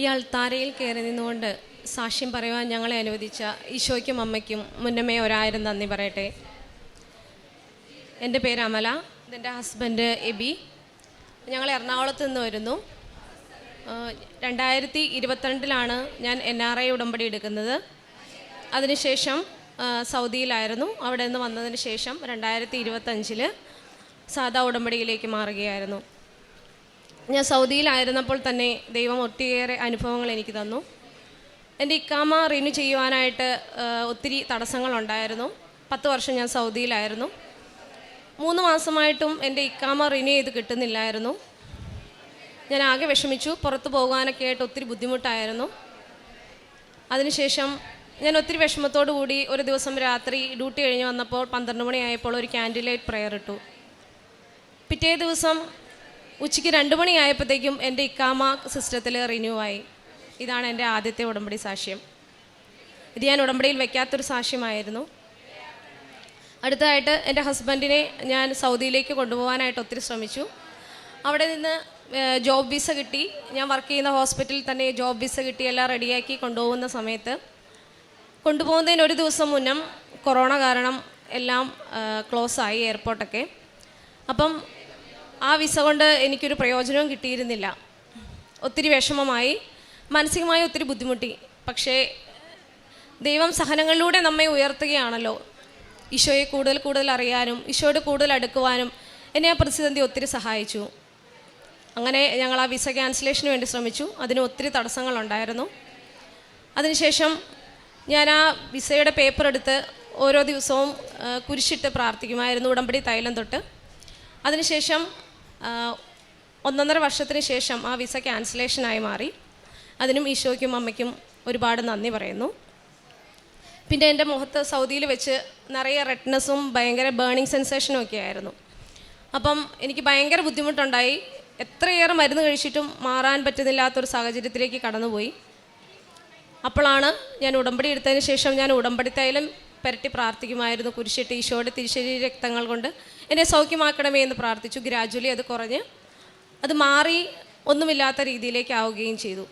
ഈ അൾത്താരയിൽ കയറി നിന്നുകൊണ്ട് സാക്ഷ്യം പറയുവാൻ ഞങ്ങളെ അനുവദിച്ച ഈശോയ്ക്കും അമ്മയ്ക്കും മുന്നമേ ഒരായിരം നന്ദി പറയട്ടെ. എന്റെ പേര് അമല ഇതെന്റെ ഹസ്ബൻഡ് എബി. ഞങ്ങൾ എറണാകുളത്ത് നിന്ന് വരുന്നു. രണ്ടായിരത്തി ഇരുപത്തിരണ്ടിലാണ് ഞാൻ എൻ ആർ ഐ ഉടമ്പടി എടുക്കുന്നത്. അതിനുശേഷം സൗദിയിലായിരുന്നു. അവിടെ നിന്ന് വന്നതിന് ശേഷം രണ്ടായിരത്തി ഇരുപത്തഞ്ചിൽ സാധാ ഉടമ്പടിയിലേക്ക് മാറുകയായിരുന്നു. ഞാൻ സൗദിയിലായിരുന്നപ്പോൾ തന്നെ ദൈവം ഒത്തിരിയേറെ അനുഭവങ്ങൾ എനിക്ക് തന്നു. എന്റെ ഇക്കാമ റിന്യൂ ചെയ്യുവാനായിട്ട് ഒത്തിരി തടസ്സങ്ങളുണ്ടായിരുന്നു. പത്ത് വർഷം ഞാൻ സൗദിയിലായിരുന്നു. മൂന്ന് മാസമായിട്ടും എന്റെ ഇക്കാമ റിന്യൂ ചെയ്ത് കിട്ടുന്നില്ലായിരുന്നു. ഞാൻ ആകെ വിഷമിച്ചു. പുറത്തു പോകാനൊക്കെ ആയിട്ട് ഒത്തിരി ബുദ്ധിമുട്ടായിരുന്നു. അതിനുശേഷം ഞാൻ ഒത്തിരി വിഷമത്തോടു കൂടി ഒരു ദിവസം രാത്രി ഡ്യൂട്ടി കഴിഞ്ഞ് വന്നപ്പോൾ പന്ത്രണ്ട് മണിയായപ്പോൾ ഒരു ക്യാൻഡിലേറ്റ് പ്രെയർ ഇട്ടു പിറ്റേ ദിവസം ഉച്ചയ്ക്ക് രണ്ട് മണിയായപ്പോഴത്തേക്കും എന്റെ ഇക്കാമ സിസ്റ്റത്തിൽ റിന്യൂ ആയി ഇതാണ് എന്റെ ആദ്യത്തെ ഉടമ്പടി സാക്ഷ്യം. ഇത് ഞാൻ ഉടമ്പടിയിൽ വെക്കാത്തൊരു സാക്ഷ്യമായിരുന്നു. അടുത്തതായിട്ട് എന്റെ ഹസ്ബൻഡിനെ ഞാൻ സൗദിയിലേക്ക് കൊണ്ടുപോകാനായിട്ട് ഒത്തിരി ശ്രമിച്ചു. അവിടെ നിന്ന് ജോബ് വിസ കിട്ടി. ഞാൻ വർക്ക് ചെയ്യുന്ന ഹോസ്പിറ്റലിൽ തന്നെ ജോബ് വിസ കിട്ടി എല്ലാം റെഡിയാക്കി കൊണ്ടുപോകുന്ന സമയത്ത്. കൊണ്ടുപോകുന്നതിന് ഒരു ദിവസം മുന്നം കൊറോണ കാരണം എല്ലാം ക്ലോസ് ആയി എയർപോർട്ടൊക്കെ. അപ്പം ആ വിസ കൊണ്ട് എനിക്കൊരു പ്രയോജനവും കിട്ടിയിരുന്നില്ല. ഒത്തിരി വിഷമമായി. മാനസികമായി ഒത്തിരി ബുദ്ധിമുട്ടി. പക്ഷേ ദൈവം സഹനങ്ങളിലൂടെ നമ്മെ ഉയർത്തുകയാണല്ലോ. ഈശോയെ കൂടുതൽ കൂടുതൽ അറിയാനും ഈശോയോട് കൂടുതൽ അടുക്കുവാനും എന്നെ ആ പ്രതിസന്ധി ഒത്തിരി സഹായിച്ചു. അങ്ങനെ ഞങ്ങൾ ആ വിസ ക്യാൻസലേഷന് വേണ്ടി ശ്രമിച്ചു. അതിന് ഒത്തിരി തടസ്സങ്ങളുണ്ടായിരുന്നു. അതിനുശേഷം ഞാൻ ആ വിസയുടെ പേപ്പർ എടുത്ത് ഓരോ ദിവസവും കുരിശിട്ട് പ്രാർത്ഥിക്കുമായിരുന്നു ഉടമ്പടി തൈലം തൊട്ട്. അതിനുശേഷം ഒന്നൊന്നര വർഷത്തിന് ശേഷം ആ വിസ ക്യാൻസലേഷനായി മാറി. അതിനും ഈശോയ്ക്കും അമ്മയ്ക്കും ഒരുപാട് നന്ദി പറയുന്നു. പിന്നെ എന്റെ മുഖത്ത് സൗദിയിൽ വെച്ച് നിറയെ റെഡ്നെസ്സും ഭയങ്കര ബേണിങ് സെൻസേഷനും ഒക്കെ ആയിരുന്നു. അപ്പം എനിക്ക് ഭയങ്കര ബുദ്ധിമുട്ടുണ്ടായി. എത്രയേറെ മരുന്ന് കഴിച്ചിട്ടും മാറാൻ പറ്റുന്നില്ലാത്തൊരു സാഹചര്യത്തിലേക്ക് കടന്നുപോയി. അപ്പോഴാണ് ഞാൻ ഉടമ്പടി എടുത്തതിന് ശേഷം ഞാൻ ഉടമ്പടി തൈലം പുരട്ടി പ്രാർത്ഥിക്കുമായിരുന്നു. കുരിശിട്ട് ഈശോയുടെ തിരിശരീര രക്തങ്ങൾ കൊണ്ട് എന്നെ സൗഖ്യമാക്കണമേ എന്ന് പ്രാർത്ഥിച്ചു. ഗ്രാജുവലി അത് കുറഞ്ഞ് അത് മാറി ഒന്നുമില്ലാത്ത രീതിയിലേക്ക് ആവുകയും ചെയ്തു.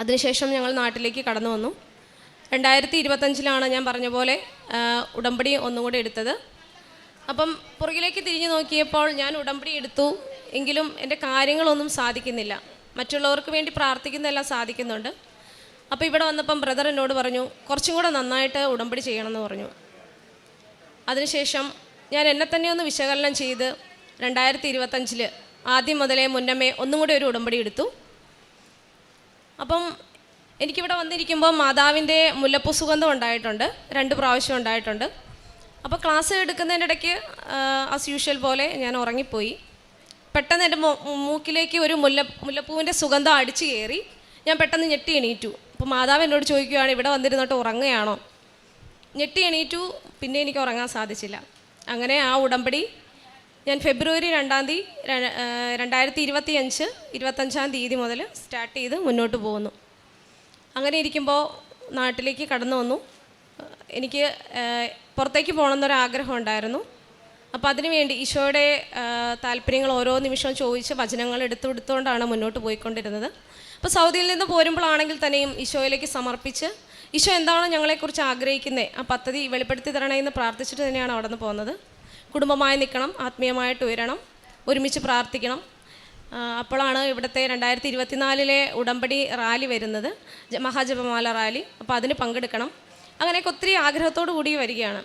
അതിനുശേഷം ഞങ്ങൾ നാട്ടിലേക്ക് കടന്നു വന്നു. രണ്ടായിരത്തി ഇരുപത്തഞ്ചിലാണ് ഞാൻ പറഞ്ഞ പോലെ ഉടമ്പടി ഒന്നും കൂടി എടുത്തത്. അപ്പം പുറകിലേക്ക് തിരിഞ്ഞു നോക്കിയപ്പോൾ ഞാൻ ഉടമ്പടി എടുത്തു. എങ്കിലും എന്റെ കാര്യങ്ങളൊന്നും സാധിക്കുന്നില്ല. മറ്റുള്ളവർക്ക് വേണ്ടി പ്രാർത്ഥിക്കുന്നതെല്ലാം സാധിക്കുന്നുണ്ട്. അപ്പോൾ ഇവിടെ വന്നപ്പം ബ്രദർ എന്നോട് പറഞ്ഞു കുറച്ചും കൂടെ നന്നായിട്ട് ഉടമ്പടി ചെയ്യണമെന്ന് പറഞ്ഞു. അതിനുശേഷം ഞാൻ എന്നെ തന്നെ ഒന്ന് വിശകലനം ചെയ്ത് രണ്ടായിരത്തി ഇരുപത്തഞ്ചിൽ ആദ്യം മുതലേ മുന്നമേ ഒന്നും കൂടി ഒരു ഉടമ്പടി എടുത്തു. അപ്പം എനിക്കിവിടെ വന്നിരിക്കുമ്പോൾ മാതാവിന്റെ മുല്ലപ്പൂ സുഗന്ധം ഉണ്ടായിട്ടുണ്ട് രണ്ട് പ്രാവശ്യം ഉണ്ടായിട്ടുണ്ട്. അപ്പോൾ ക്ലാസ് എടുക്കുന്നതിന്റെ ഇടയ്ക്ക് ആസ് യൂഷ്വൽ പോലെ ഞാൻ ഉറങ്ങിപ്പോയി. പെട്ടെന്ന് എന്റെ മൂക്കിലേക്ക് ഒരു മുല്ല മുല്ലപ്പൂവിന്റെ സുഗന്ധം അടിച്ചു കയറി ഞാൻ പെട്ടെന്ന് ഞെട്ടി എണീറ്റു. അപ്പോൾ മാതാവ് എന്നോട് ചോദിക്കുകയാണ് ഇവിടെ വന്നിരുന്നിട്ട് ഉറങ്ങുകയാണോ? ഞെട്ടി എണീറ്റു പിന്നെ എനിക്ക് ഉറങ്ങാൻ സാധിച്ചില്ല. അങ്ങനെ ആ ഉടമ്പടി ഞാൻ ഫെബ്രുവരി രണ്ടാം തീയതി രണ്ടായിരത്തി ഇരുപത്തി അഞ്ച് ഇരുപത്തഞ്ചാം തീയതി മുതൽ സ്റ്റാർട്ട് ചെയ്ത് മുന്നോട്ട് പോകുന്നു. അങ്ങനെ ഇരിക്കുമ്പോൾ നാട്ടിലേക്ക് കടന്നു വന്നു. എനിക്ക് പുറത്തേക്ക് പോകണമെന്നൊരു ആഗ്രഹം ഉണ്ടായിരുന്നു. അപ്പോൾ അതിനുവേണ്ടി ഈശോയുടെ താല്പര്യങ്ങൾ ഓരോ നിമിഷവും ചോദിച്ച് വചനങ്ങൾ എടുത്തു എടുത്തുകൊണ്ടാണ് മുന്നോട്ട് പോയിക്കൊണ്ടിരുന്നത്. അപ്പോൾ സൗദിയിൽ നിന്ന് പോരുമ്പോഴാണെങ്കിൽ തന്നെയും ഈശോയിലേക്ക് സമർപ്പിച്ച് ഈശോ എന്താണോ ഞങ്ങളെക്കുറിച്ച് ആഗ്രഹിക്കുന്നത് ആ പദ്ധതി വെളിപ്പെടുത്തി തരണേ എന്ന് പ്രാർത്ഥിച്ചിട്ട് തന്നെയാണ് അവിടെ നിന്ന് പോകുന്നത്. കുടുംബമായി നിൽക്കണം ആത്മീയമായിട്ട് ഉയരണം ഒരുമിച്ച് പ്രാർത്ഥിക്കണം. അപ്പോഴാണ് ഇവിടുത്തെ രണ്ടായിരത്തി ഇരുപത്തിനാലിലെ ഉടമ്പടി റാലി വരുന്നത് മഹാജപമാല റാലി. അപ്പോൾ അതിന് പങ്കെടുക്കണം. അങ്ങനെയൊക്കെ ഒത്തിരി ആഗ്രഹത്തോടു കൂടി വരികയാണ്.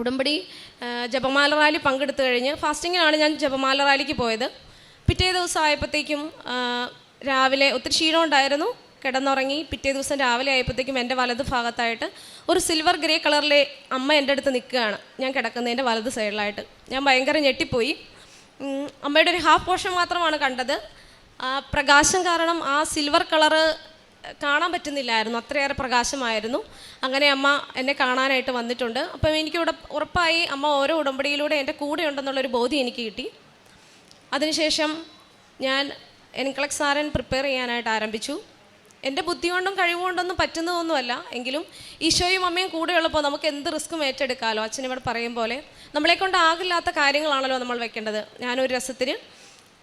ഉടമ്പടി ജപമാല റാലി പങ്കെടുത്തു കഴിഞ്ഞ് ഫാസ്റ്റിങ്ങിനാണ് ഞാൻ ജപമാല റാലിക്ക് പോയത്. പിറ്റേ ദിവസം ആയപ്പോഴത്തേക്കും രാവിലെ ഒത്തിരി ക്ഷീണം ഉണ്ടായിരുന്നു കിടന്നുറങ്ങി പിറ്റേ ദിവസം രാവിലെ ആയപ്പോഴത്തേക്കും എന്റെ വലത് ഭാഗത്തായിട്ട് ഒരു സിൽവർ ഗ്രേ കളറിലെ അമ്മ എന്റെ അടുത്ത് നിൽക്കുകയാണ്. ഞാൻ കിടക്കുന്നതിന്റെ വലത് സൈഡിലായിട്ട്. ഞാൻ ഭയങ്കര ഞെട്ടിപ്പോയി. അമ്മയുടെ ഒരു ഹാഫ് പോർഷൻ മാത്രമാണ് കണ്ടത്. പ്രകാശം കാരണം ആ സിൽവർ കളറ് കാണാൻ പറ്റുന്നില്ലായിരുന്നു. അത്രയേറെ പ്രകാശമായിരുന്നു. അങ്ങനെ അമ്മ എന്നെ കാണാനായിട്ട് വന്നിട്ടുണ്ട്. അപ്പം ഇവിടെ ഉറപ്പായി അമ്മ ഓരോ ഉടമ്പടിയിലൂടെ എന്റെ കൂടെ ഉണ്ടെന്നുള്ളൊരു ബോധ്യം എനിക്ക് കിട്ടി. അതിനുശേഷം ഞാൻ എൻക്ലക്സാരൻ പ്രിപ്പയർ ചെയ്യാനായിട്ട് ആരംഭിച്ചു. എന്റെ ബുദ്ധി കൊണ്ടും കഴിവുകൊണ്ടൊന്നും പറ്റുന്നതൊന്നുമല്ല. എങ്കിലും ഈശോയും അമ്മയും കൂടെയുള്ളപ്പോൾ നമുക്ക് എന്ത് റിസ്ക്കും ഏറ്റെടുക്കാമല്ലോ അച്ഛൻ ഇവിടെ പറയും പോലെ നമ്മളെ കൊണ്ട് ആകില്ലാത്ത കാര്യങ്ങളാണല്ലോ നമ്മൾ വെക്കേണ്ടത്. ഞാനൊരു രസത്തിന്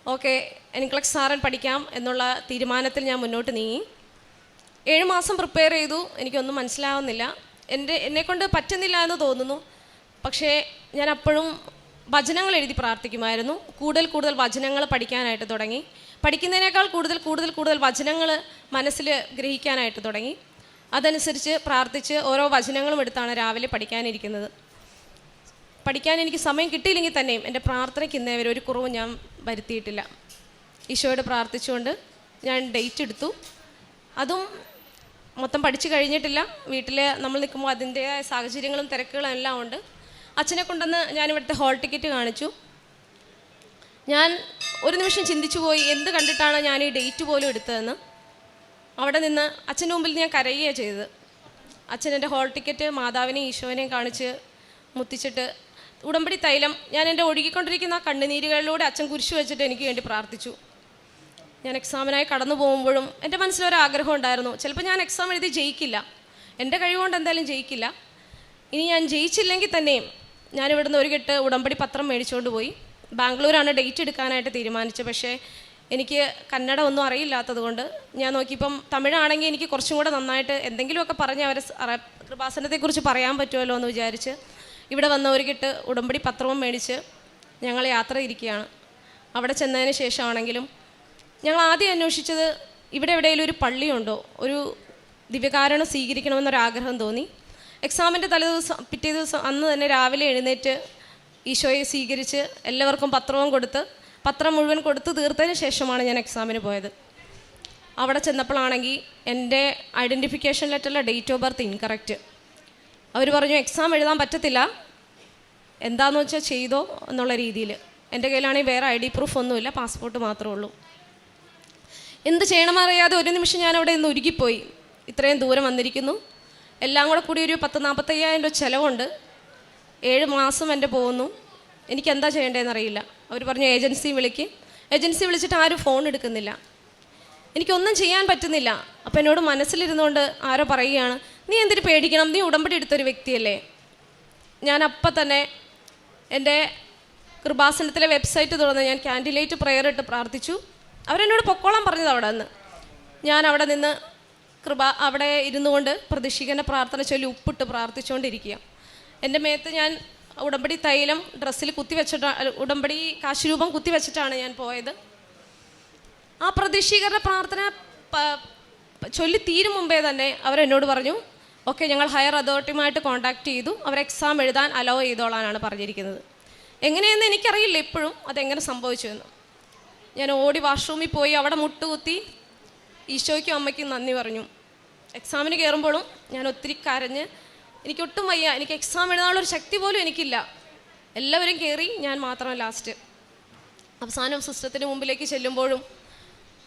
ഓക്കെ എനിക്ലക്സ് സാറൻ പഠിക്കാം എന്നുള്ള തീരുമാനത്തിൽ ഞാൻ മുന്നോട്ട് നീങ്ങി. ഏഴ് മാസം പ്രിപ്പയർ ചെയ്തു. എനിക്കൊന്നും മനസ്സിലാവുന്നില്ല. എന്റെ എന്നെക്കൊണ്ട് പറ്റുന്നില്ല എന്ന് തോന്നുന്നു. പക്ഷേ ഞാൻ അപ്പോഴും വചനങ്ങൾ എഴുതി പ്രാർത്ഥിക്കുമായിരുന്നു. കൂടുതൽ കൂടുതൽ വചനങ്ങൾ പഠിക്കാനായിട്ട് തുടങ്ങി. പഠിക്കുന്നതിനേക്കാൾ കൂടുതൽ കൂടുതൽ കൂടുതൽ വചനങ്ങൾ മനസ്സിൽ ഗ്രഹിക്കാനായിട്ട് തുടങ്ങി. അതനുസരിച്ച് പ്രാർത്ഥിച്ച് ഓരോ വചനങ്ങളും എടുത്താണ് രാവിലെ പഠിക്കാനിരിക്കുന്നത്. പഠിക്കാൻ എനിക്ക് സമയം കിട്ടിയില്ലെങ്കിൽ തന്നെയും എന്റെ പ്രാർത്ഥനയ്ക്ക് ഇന്നേ വരെ ഒരു കുറവ് ഞാൻ വരുത്തിയിട്ടില്ല. ഈശോയോട് പ്രാർത്ഥിച്ചുകൊണ്ട് ഞാൻ ഡേറ്റ് എടുത്തു. അതും മൊത്തം പഠിച്ചു കഴിഞ്ഞിട്ടില്ല. വീട്ടിൽ നമ്മൾ നിൽക്കുമ്പോൾ അതിന്റെതായ സാഹചര്യങ്ങളും തിരക്കുകളും എല്ലാം ഉണ്ട്. അച്ഛനെ കൊണ്ടുവന്ന് ഞാൻ ഇവിടുത്തെ ഹോൾ ടിക്കറ്റ് കാണിച്ചു. ഞാൻ ഒരു നിമിഷം ചിന്തിച്ചു പോയി എന്ത് കണ്ടിട്ടാണ് ഞാൻ ഈ ഡേറ്റ് പോലും എടുത്തതെന്ന്. അവിടെ നിന്ന് അച്ഛന്റെ മുമ്പിൽ ഞാൻ കരയുകയാണ് ചെയ്തത്. അച്ഛൻ എന്റെ ഹോൾ ടിക്കറ്റ് മാതാവിനെയും ഈശോനെയും കാണിച്ച് മുത്തിച്ചിട്ട് ഉടമ്പടി തൈലം. ഞാൻ എന്റെ ഒഴുകിക്കൊണ്ടിരിക്കുന്ന കണ്ണുനീരുകളിലൂടെ അച്ഛൻ കുരിശു വെച്ചിട്ട് എനിക്ക് വേണ്ടി പ്രാർത്ഥിച്ചു. ഞാൻ എക്സാമിനായി കടന്നു പോകുമ്പോഴും എന്റെ മനസ്സിലൊരാഗ്രഹം ഉണ്ടായിരുന്നു. ചിലപ്പോൾ ഞാൻ എക്സാം എഴുതി ജയിക്കില്ല. എന്റെ കഴിവുകൊണ്ട് എന്തായാലും ജയിക്കില്ല. ഇനി ഞാൻ ജയിച്ചില്ലെങ്കിൽ തന്നെയും ഞാൻ ഇവിടുന്ന് ഒരു കെട്ട് ഉടമ്പടി പത്രം മേടിച്ചുകൊണ്ട് പോയി. ബാംഗ്ലൂരാണ് ഡേറ്റ് എടുക്കാനായിട്ട് തീരുമാനിച്ചത്. പക്ഷേ എനിക്ക് കന്നഡ ഒന്നും അറിയില്ലാത്തത് കൊണ്ട് ഞാൻ നോക്കിയപ്പം തമിഴാണെങ്കിൽ എനിക്ക് കുറച്ചും കൂടെ നന്നായിട്ട് എന്തെങ്കിലുമൊക്കെ പറഞ്ഞ് അവരെ കൃപാസനത്തെക്കുറിച്ച് പറയാൻ പറ്റുമല്ലോ എന്ന് വിചാരിച്ച് ഇവിടെ വന്ന ഒരു കെട്ട് ഉടമ്പടി പത്രവും മേടിച്ച് ഞങ്ങൾ യാത്ര ഇരിക്കുകയാണ് അവിടെ ചെന്നതിന് ശേഷമാണെങ്കിലും ഞങ്ങൾ ആദ്യം അന്വേഷിച്ചത് ഇവിടെ എവിടെയെങ്കിലും ഒരു പള്ളിയുണ്ടോ? ഒരു ദിവ്യകാരണം സ്വീകരിക്കണമെന്നൊരാഗ്രഹം തോന്നി. എക്സാമിന്റെ തലേദിവസം പിറ്റേ ദിവസം അന്ന് തന്നെ രാവിലെ എഴുന്നേറ്റ് ഈശോയെ സ്വീകരിച്ച് എല്ലാവർക്കും പത്രവും കൊടുത്ത് പത്രം മുഴുവൻ കൊടുത്ത് തീർത്തതിന് ശേഷമാണ് ഞാൻ എക്സാമിന് പോയത്. അവിടെ ചെന്നപ്പോഴാണെങ്കിൽ എന്റെ ഐഡന്റിഫിക്കേഷൻ ലെറ്ററിലെ ഡേറ്റ് ഓഫ് ബർത്ത് ഇൻകറക്റ്റ്. അവർ പറഞ്ഞു എക്സാം എഴുതാൻ പറ്റത്തില്ല. എന്താണെന്ന് വെച്ചാൽ ചെയ്തോ എന്നുള്ള രീതിയിൽ. എന്റെ കയ്യിലാണെങ്കിൽ വേറെ ഐ ഡി പ്രൂഫ് ഒന്നുമില്ല പാസ്പോർട്ട് മാത്രമേ ഉള്ളൂ. എന്ത് ചെയ്യണമെന്നറിയാതെ ഒരു നിമിഷം ഞാൻ അവിടെ നിന്ന് ഒരുക്കിപ്പോയി ഇത്രയും ദൂരം വന്നിരിക്കുന്നു. എല്ലാം കൂടെ കൂടി ഒരു പത്ത് നാൽപ്പത്തയ്യായിരം രൂപ ചിലവുണ്ട്. ഏഴ് മാസം എന്റെ പോകുന്നു. എനിക്ക് എന്താ ചെയ്യേണ്ടതെന്ന് അറിയില്ല അവർ പറഞ്ഞു ഏജൻസി വിളിക്ക്. ഏജൻസി വിളിച്ചിട്ട് ആരും ഫോൺ എടുക്കുന്നില്ല. എനിക്കൊന്നും ചെയ്യാൻ പറ്റുന്നില്ല. അപ്പം എന്നോട് മനസ്സിലിരുന്നുകൊണ്ട് ആരോ പറയുകയാണ് നീ എന്തിനു പേടിക്കണം? നീ ഉടമ്പടി എടുത്തൊരു വ്യക്തിയല്ലേ? ഞാൻ അപ്പം തന്നെ എന്റെ കൃപാസനത്തിലെ വെബ്സൈറ്റ് തുറന്ന് ഞാൻ കാൻഡിലേറ്റ് പ്രെയർ ഇട്ട് പ്രാർത്ഥിച്ചു. അവരെന്നോട് പൊക്കോളം പറഞ്ഞത് അവിടെ നിന്ന്. ഞാൻ അവിടെ നിന്ന് കൃപ അവിടെ ഇരുന്നുകൊണ്ട് കൊണ്ട് പ്രതീക്ഷിക്കുന്ന പ്രാർത്ഥന ചൊല്ലി ഉപ്പിട്ട് പ്രാർത്ഥിച്ചുകൊണ്ടിരിക്കുക എന്റെ മേത്ത് ഞാൻ ഉടമ്പടി തൈലം ഡ്രസ്സിൽ കുത്തി വെച്ചിട്ട് ഉടമ്പടി കാശുരൂപം കുത്തി വെച്ചിട്ടാണ് ഞാൻ പോയത്. ആ പ്രതീക്ഷീകരണ പ്രാർത്ഥന ചൊല്ലി തീരും മുമ്പേ തന്നെ അവരെന്നോട് പറഞ്ഞു ഓക്കെ ഞങ്ങൾ ഹയർ അതോറിറ്റിയുമായിട്ട് കോൺടാക്ട് ചെയ്തു. അവർ എക്സാം എഴുതാൻ അലോ ചെയ്തോളാനാണ് പറഞ്ഞിരിക്കുന്നത്. എങ്ങനെയെന്ന് എനിക്കറിയില്ല ഇപ്പോഴും അതെങ്ങനെ സംഭവിച്ചു എന്ന്. ഞാൻ ഓടി വാഷ്റൂമിൽ പോയി അവിടെ മുട്ടുകുത്തി ഈശോയ്ക്കും അമ്മയ്ക്കും നന്ദി പറഞ്ഞു. എക്സാമിന് കയറുമ്പോഴും ഞാൻ ഒത്തിരി കരഞ്ഞ് എനിക്കൊട്ടും വയ്യ. എനിക്ക് എക്സാം എഴുതാനുള്ളൊരു ശക്തി പോലും എനിക്കില്ല. എല്ലാവരും കയറി ഞാൻ മാത്രം ലാസ്റ്റ് അവസാനം സിസ്റ്റത്തിന് മുമ്പിലേക്ക് ചെല്ലുമ്പോഴും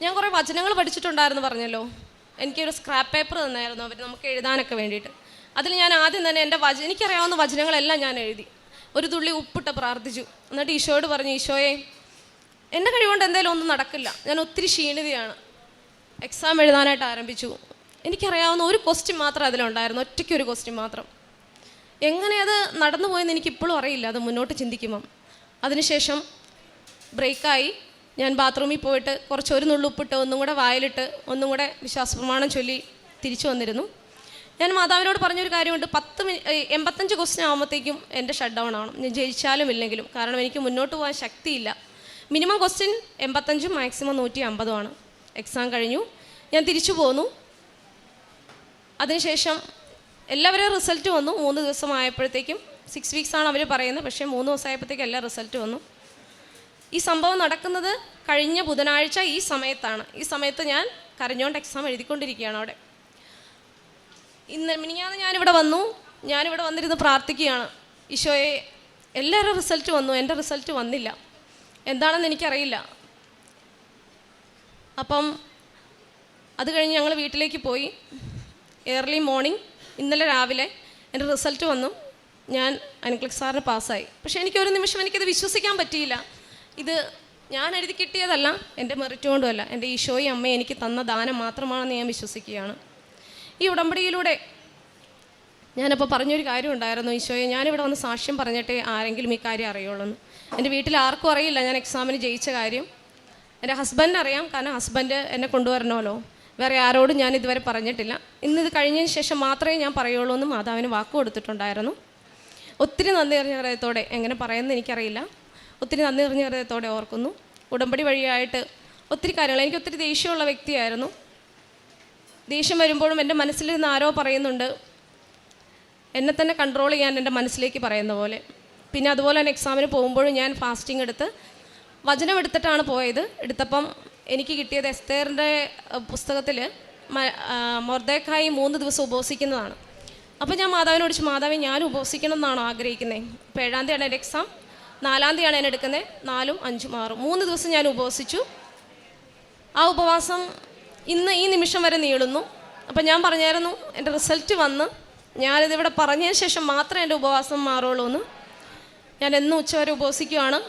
ഞാൻ കുറേ വചനങ്ങൾ പഠിച്ചിട്ടുണ്ടായിരുന്നു പറഞ്ഞല്ലോ. എനിക്കൊരു സ്ക്രാപ്പ് പേപ്പർ തന്നായിരുന്നു അവർ നമുക്ക് എഴുതാനൊക്കെ വേണ്ടിയിട്ട്. അതിൽ ഞാൻ ആദ്യം തന്നെ എന്റെ വച എനിക്കറിയാവുന്ന വചനങ്ങളെല്ലാം ഞാൻ എഴുതി. ഒരു തുള്ളി ഉപ്പിട്ട് പ്രാർത്ഥിച്ചു. എന്നിട്ട് ഈശോയോട് പറഞ്ഞു ഈശോയെ എന്റെ കഴിവുകൊണ്ട് എന്തെങ്കിലും ഒന്നും നടക്കില്ല. ഞാൻ ഒത്തിരി ക്ഷീണിതയാണ്. എക്സാം എഴുതാനായിട്ട് ആരംഭിച്ചു. എനിക്കറിയാവുന്ന ഒരു ക്വസ്റ്റ്യൻ മാത്രം അതിലുണ്ടായിരുന്നു. ഒറ്റയ്ക്ക് ഒരു ക്വസ്റ്റ്യൻ മാത്രം. എങ്ങനെ അത് നടന്നു പോയെന്ന് എനിക്കിപ്പോഴും അറിയില്ല. അത് മുന്നോട്ട് ചിന്തിക്കുമ്പം. അതിനുശേഷം ബ്രേക്കായി ഞാൻ ബാത്റൂമിൽ പോയിട്ട് കുറച്ച് ഒരു നുള്ളുപ്പിട്ട് ഒന്നും കൂടെ വായിലിട്ട് ഒന്നും കൂടെ വിശ്വാസപ്രമാണം ചൊല്ലി തിരിച്ചു വന്നിരുന്നു. ഞാൻ മാതാവിനോട് പറഞ്ഞൊരു കാര്യമുണ്ട്. പത്ത് മിനി എൺപത്തഞ്ച് ക്വസ്റ്റ്യൻ ആകുമ്പോഴത്തേക്കും എന്റെ ഷട്ട് ഡൗൺ ആവണം. ഞാൻ ജയിച്ചാലും ഇല്ലെങ്കിലും. കാരണം എനിക്ക് മുന്നോട്ട് പോകാൻ ശക്തിയില്ല. മിനിമം ക്വസ്റ്റ്യൻ എൺപത്തഞ്ചും മാക്സിമം നൂറ്റി അമ്പതുമാണ് എക്സാം കഴിഞ്ഞു. ഞാൻ തിരിച്ചു പോന്നു. അതിനുശേഷം എല്ലാവരും റിസൾട്ട് വന്നു. മൂന്ന് ദിവസം ആയപ്പോഴത്തേക്കും സിക്സ് വീക്സ് ആണ് അവർ പറയുന്നത്. പക്ഷേ മൂന്ന് ദിവസം ആയപ്പോഴത്തേക്കും എല്ലാ റിസൾട്ട് വന്നു. ഈ സംഭവം നടക്കുന്നത് കഴിഞ്ഞ ബുധനാഴ്ച ഈ സമയത്താണ്. ഈ സമയത്ത് ഞാൻ കരഞ്ഞോണ്ട് എക്സാം എഴുതിക്കൊണ്ടിരിക്കുകയാണ് അവിടെ. ഇന്ന് മിനിഞ്ഞാന്ന് ഞാനിവിടെ വന്നു. ഞാനിവിടെ വന്നിരുന്ന് പ്രാർത്ഥിക്കുകയാണ്. ഈശോയെ എല്ലാവരും റിസൾട്ട് വന്നു. എന്റെ റിസൾട്ട് വന്നില്ല. എന്താണെന്ന് എനിക്കറിയില്ല. അപ്പം അത് കഴിഞ്ഞ് ഞങ്ങൾ വീട്ടിലേക്ക് പോയി. ഏർലി മോർണിംഗ് ഇന്നലെ രാവിലെ എന്റെ റിസൾട്ട് വന്നു. ഞാൻ അനുക്ലിക് സാറിന് പാസ്സായി. പക്ഷേ എനിക്ക് ഒരു നിമിഷം എനിക്കത് വിശ്വസിക്കാൻ പറ്റിയില്ല. ഇത് ഞാൻ എഴുതി കിട്ടിയതല്ല എന്റെ മെറിറ്റ് കൊണ്ടുമല്ല. എന്റെ ഈശോയും അമ്മ എനിക്ക് തന്ന ദാനം മാത്രമാണെന്ന് ഞാൻ വിശ്വസിക്കുകയാണ്. ഈ ഉടമ്പടിയിലൂടെ ഞാനപ്പോൾ പറഞ്ഞൊരു കാര്യം ഉണ്ടായിരുന്നു ഈശോയെ. ഞാനിവിടെ വന്ന് സാക്ഷ്യം പറഞ്ഞിട്ട് ആരെങ്കിലും ഈ കാര്യം അറിയുള്ളൂ എന്റെ വീട്ടിൽ ആർക്കും അറിയില്ല ഞാൻ എക്സാമിന് ജയിച്ച കാര്യം. എന്റെ ഹസ്ബൻഡ് അറിയാം കാരണം ഹസ്ബൻഡ് എന്നെ കൊണ്ടുവരണമല്ലോ. വേറെ ആരോടും ഞാൻ ഇതുവരെ പറഞ്ഞിട്ടില്ല. ഇന്ന് ഇത് കഴിഞ്ഞതിന് ശേഷം മാത്രമേ ഞാൻ പറയുള്ളൂ എന്ന് മാതാവിന് വാക്ക് കൊടുത്തിട്ടുണ്ടായിരുന്നു. ഒത്തിരി നന്ദി നിറഞ്ഞ ഹൃദയത്തോടെ എങ്ങനെ പറയുന്നത് എനിക്കറിയില്ല. ഒത്തിരി നന്ദി നിറഞ്ഞ ഹൃദയത്തോടെ ഓർക്കുന്നു. ഉടമ്പടി വഴിയായിട്ട് ഒത്തിരി കാര്യങ്ങൾ. എനിക്ക് ഒത്തിരി ദേഷ്യമുള്ള വ്യക്തിയായിരുന്നു. ദേഷ്യം വരുമ്പോഴും എന്റെ മനസ്സിൽ നിന്ന് ആരോ പറയുന്നുണ്ട്. എന്നെ തന്നെ കൺട്രോൾ ചെയ്യാൻ എന്റെ മനസ്സിലേക്ക് പറയുന്ന പോലെ. പിന്നെ അതുപോലെ തന്നെ എക്സാമിന് പോകുമ്പോഴും ഞാൻ ഫാസ്റ്റിംഗ് എടുത്ത് വചനം എടുത്തിട്ടാണ് പോയത്. എടുത്തപ്പം എനിക്ക് കിട്ടിയത് എസ്തേറിന്റെ പുസ്തകത്തിൽ മൊർദേക്കായി മൂന്ന് ദിവസം ഉപവസിക്കുന്നതാണ് അപ്പോൾ ഞാൻ മാതാവിനോട് ചോദിച്ചു മാതാവി ഞാൻ ഉപവസിക്കണം എന്നാണോ ആഗ്രഹിക്കുന്നത് ഇപ്പോൾ ഏഴാം തീയതിയാണ് എന്റെ എക്സാം നാലാം തീയതിയാണ് ഞാൻ എടുക്കുന്നത് നാലും അഞ്ചും ആറും. മൂന്ന് ദിവസം ഞാൻ ഉപവസിച്ചു ആ ഉപവാസം ഇന്ന് ഈ നിമിഷം വരെ നീളുന്നു. അപ്പം ഞാൻ പറഞ്ഞായിരുന്നു എന്റെ റിസൾട്ട് വന്ന് ഞാനിതിവിടെ പറഞ്ഞതിന് ശേഷം മാത്രമേ എന്റെ ഉപവാസം മാറുള്ളൂ എന്ന് ഞാൻ എന്നും ഉച്ചവരെ ഉപവസിക്കുകയാണ്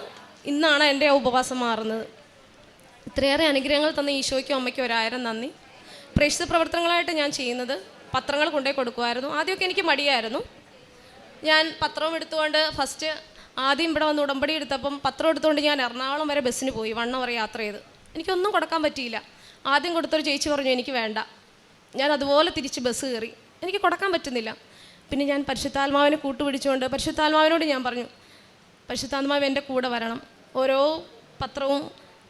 ഇന്നാണ് എന്റെ ഉപവാസം മാറുന്നത്. ഇത്രയേറെ അനുഗ്രഹങ്ങൾ തന്ന ഈശോയ്ക്കും അമ്മയ്ക്കും ഒരായിരം നന്ദി. പ്രേക്ഷിത പ്രവർത്തനങ്ങളായിട്ട് ഞാൻ ചെയ്യുന്നത് പത്രങ്ങൾ കൊണ്ടേ കൊടുക്കുമായിരുന്നു. ആദ്യമൊക്കെ എനിക്ക് മടിയായിരുന്നു. ഞാൻ പത്രവും എടുത്തുകൊണ്ട് ഫസ്റ്റ് ആദ്യം ഇവിടെ വന്ന് ഉടമ്പടി എടുത്തപ്പം പത്രം എടുത്തുകൊണ്ട് ഞാൻ എറണാകുളം വരെ ബസ്സിന് പോയി വൺ അവർ യാത്ര ചെയ്ത്. എനിക്കൊന്നും കൊടുക്കാൻ പറ്റിയില്ല. ആദ്യം കൊടുത്തൊരു ചേച്ചി പറഞ്ഞു എനിക്ക് വേണ്ട. ഞാൻ അതുപോലെ തിരിച്ച് ബസ് കയറി. എനിക്ക് കൊടുക്കാൻ പറ്റുന്നില്ല. പിന്നെ ഞാൻ പരിശുദ്ധാത്മാവിനെ കൂട്ടുപിടിച്ചുകൊണ്ട് പരിശുദ്ധാത്മാവിനോട് ഞാൻ പറഞ്ഞു പരിശുദ്ധാത്മാവ് എന്റെ കൂടെ വരണം. ഓരോ പത്രവും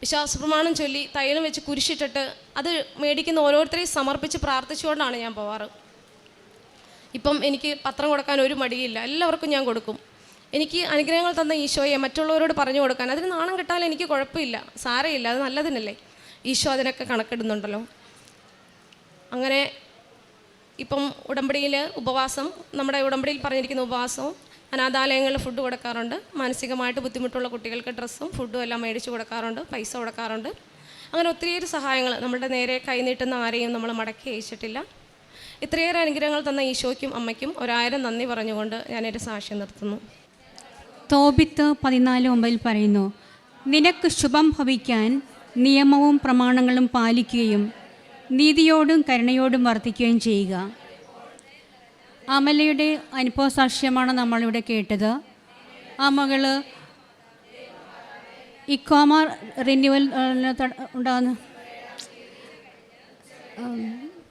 വിശ്വാസപ്രമാണം ചൊല്ലി തൈലം വെച്ച് കുരിശിട്ടിട്ട് അത് മേടിക്കുന്ന ഓരോരുത്തരെയും സമർപ്പിച്ച് പ്രാർത്ഥിച്ചുകൊണ്ടാണ് ഞാൻ പോവാറ്. ഇപ്പം എനിക്ക് പത്രം കൊടുക്കാൻ ഒരു മടിയില്ല. എല്ലാവർക്കും ഞാൻ കൊടുക്കും. എനിക്ക് അനുഗ്രഹങ്ങൾ തന്ന ഈശോയെ മറ്റുള്ളവരോട് പറഞ്ഞു കൊടുക്കാൻ. അതിന് നാണം കിട്ടാൻ എനിക്ക് കുഴപ്പമില്ല. സാരയില്ല അത് നല്ലതിനല്ലേ. ഈശോ അതിനൊക്കെ കണക്കിടുന്നുണ്ടല്ലോ. അങ്ങനെ ഇപ്പം ഉടമ്പടിയിൽ ഉപവാസം നമ്മുടെ ഉടമ്പടിയിൽ പറഞ്ഞിരിക്കുന്ന ഉപവാസവും അനാഥാലയങ്ങളിൽ ഫുഡ് കൊടുക്കാറുണ്ട്. മാനസികമായിട്ട് ബുദ്ധിമുട്ടുള്ള കുട്ടികൾക്ക് ഡ്രസ്സും ഫുഡും എല്ലാം മേടിച്ച് കൊടുക്കാറുണ്ട്. പൈസ കൊടുക്കാറുണ്ട്. അങ്ങനെ ഒത്തിരിയേറെ സഹായങ്ങൾ നമ്മുടെ നേരെ കൈനീട്ടുന്ന ആരെയും നമ്മൾ മടക്കി അയച്ചിട്ടില്ല. ഇത്രയേറെ അനുഗ്രഹങ്ങൾ തന്ന ഈശോയ്ക്കും അമ്മയ്ക്കും ഒരായിരം നന്ദി പറഞ്ഞുകൊണ്ട് ഞാൻ എന്റെ സാക്ഷ്യം നിർത്തുന്നു. തോബിത്ത് പതിനാല് ഒമ്പതിൽ പറയുന്നു നിനക്ക് ശുഭം ഭവിക്കാൻ നിയമവും പ്രമാണങ്ങളും പാലിക്കുകയും നീതിയോടും കരുണയോടും വർദ്ധിക്കുകയും ചെയ്യുക. അമലയുടെ അനുഭവ സാക്ഷ്യമാണ് നമ്മളിവിടെ കേട്ടത്. ആ മകൾ ഇക്കോമ റിന്യൂവൽ ഉണ്ടാകുന്ന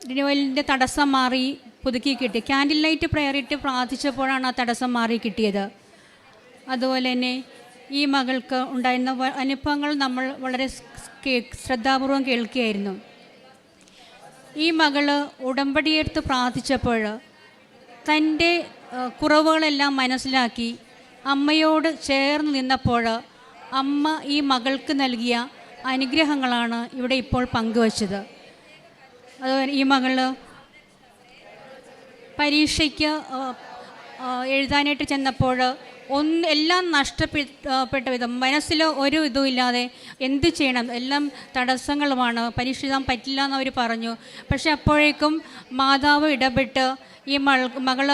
റിന്യൂവലിന്റെ തടസ്സം മാറി പുതുക്കി കിട്ടി. ക്യാൻഡിൽ ലൈറ്റ് പ്രയറിട്ട് പ്രാർത്ഥിച്ചപ്പോഴാണ് ആ തടസ്സം മാറി കിട്ടിയത്. അതുപോലെ തന്നെ ഈ മകൾക്ക് ഉണ്ടായിരുന്ന അനുഭവങ്ങൾ നമ്മൾ വളരെ ശ്രദ്ധാപൂർവം കേൾക്കുകയായിരുന്നു. ഈ മകൾ ഉടമ്പടിയെടുത്ത് പ്രാർത്ഥിച്ചപ്പോൾ തന്റെ കുറവുകളെല്ലാം മനസ്സിലാക്കി അമ്മയോട് ചേർന്ന് നിന്നപ്പോൾ അമ്മ ഈ മകൾക്ക് നൽകിയ അനുഗ്രഹങ്ങളാണ് ഇവിടെ ഇപ്പോൾ പങ്കുവച്ചത്. അതുപോലെ ഈ മകൾ പരീക്ഷയ്ക്ക് എഴുതാനായിട്ട് ചെന്നപ്പോൾ ഒന്ന് എല്ലാം നഷ്ടപ്പെട്ട വിധം മനസ്സിൽ ഒരു ഇതും ഇല്ലാതെ എന്ത് ചെയ്യണം? എല്ലാം തടസ്സങ്ങളുമാണ്. പരീക്ഷ എഴുതാൻ പറ്റില്ല എന്ന് അവർ പറഞ്ഞു. പക്ഷെ അപ്പോഴേക്കും മാതാവ് ഇടപെട്ട് ഈ മൾ മകൾ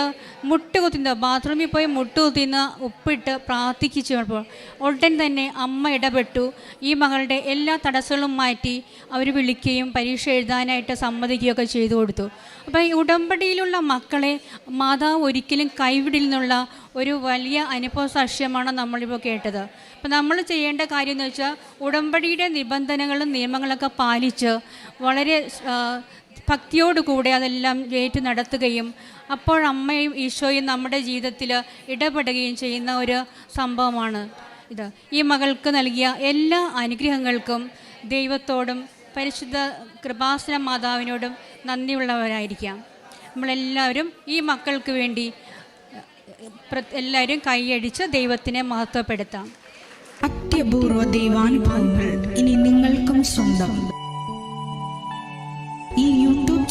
മുട്ടുകുത്തുന്ന ബാത്റൂമിൽ പോയി മുട്ടുകുത്തിന്ന് ഉപ്പിട്ട് പ്രാർത്ഥിപ്പിച്ചപ്പോൾ ഉടൻ തന്നെ അമ്മ ഇടപെട്ടു. ഈ മകളുടെ എല്ലാ തടസ്സങ്ങളും മാറ്റി അവർ വിളിക്കുകയും പരീക്ഷ എഴുതാനായിട്ട് സമ്മതിക്കുകയൊക്കെ ചെയ്തു കൊടുത്തു. അപ്പോൾ ഈ ഉടമ്പടിയിലുള്ള മക്കളെ മാതാവ് ഒരിക്കലും കൈവിടില്ലെന്നുള്ള ഒരു വലിയ അനുഭവ സാക്ഷ്യമാണ് നമ്മളിപ്പോൾ കേട്ടത്. അപ്പോൾ നമ്മൾ ചെയ്യേണ്ട കാര്യം എന്ന് വെച്ചാൽ ഉടമ്പടിയുടെ നിബന്ധനകളും നിയമങ്ങളൊക്കെ പാലിച്ച് വളരെ ഭക്തിയോടുകൂടെ അതെല്ലാം ഏറ്റു നടത്തുകയും അപ്പോഴമ്മയും ഈശോയും നമ്മുടെ ജീവിതത്തിൽ ഇടപെടുകയും ചെയ്യുന്ന ഒരു സംഭവമാണ് ഇത്. ഈ മകൾക്ക് നൽകിയ എല്ലാ അനുഗ്രഹങ്ങൾക്കും ദൈവത്തോടും പരിശുദ്ധ കൃപാസന മാതാവിനോടും നന്ദിയുള്ളവരായിരിക്കാം. നമ്മളെല്ലാവരും ഈ മക്കൾക്ക് വേണ്ടി എല്ലാവരും കൈയടിച്ച് ദൈവത്തിനെ മഹത്വപ്പെടുത്താം. അത്യപൂർവ ദൈവാനുഭവങ്ങൾ ഇനി നിങ്ങൾക്കും സ്വന്തം.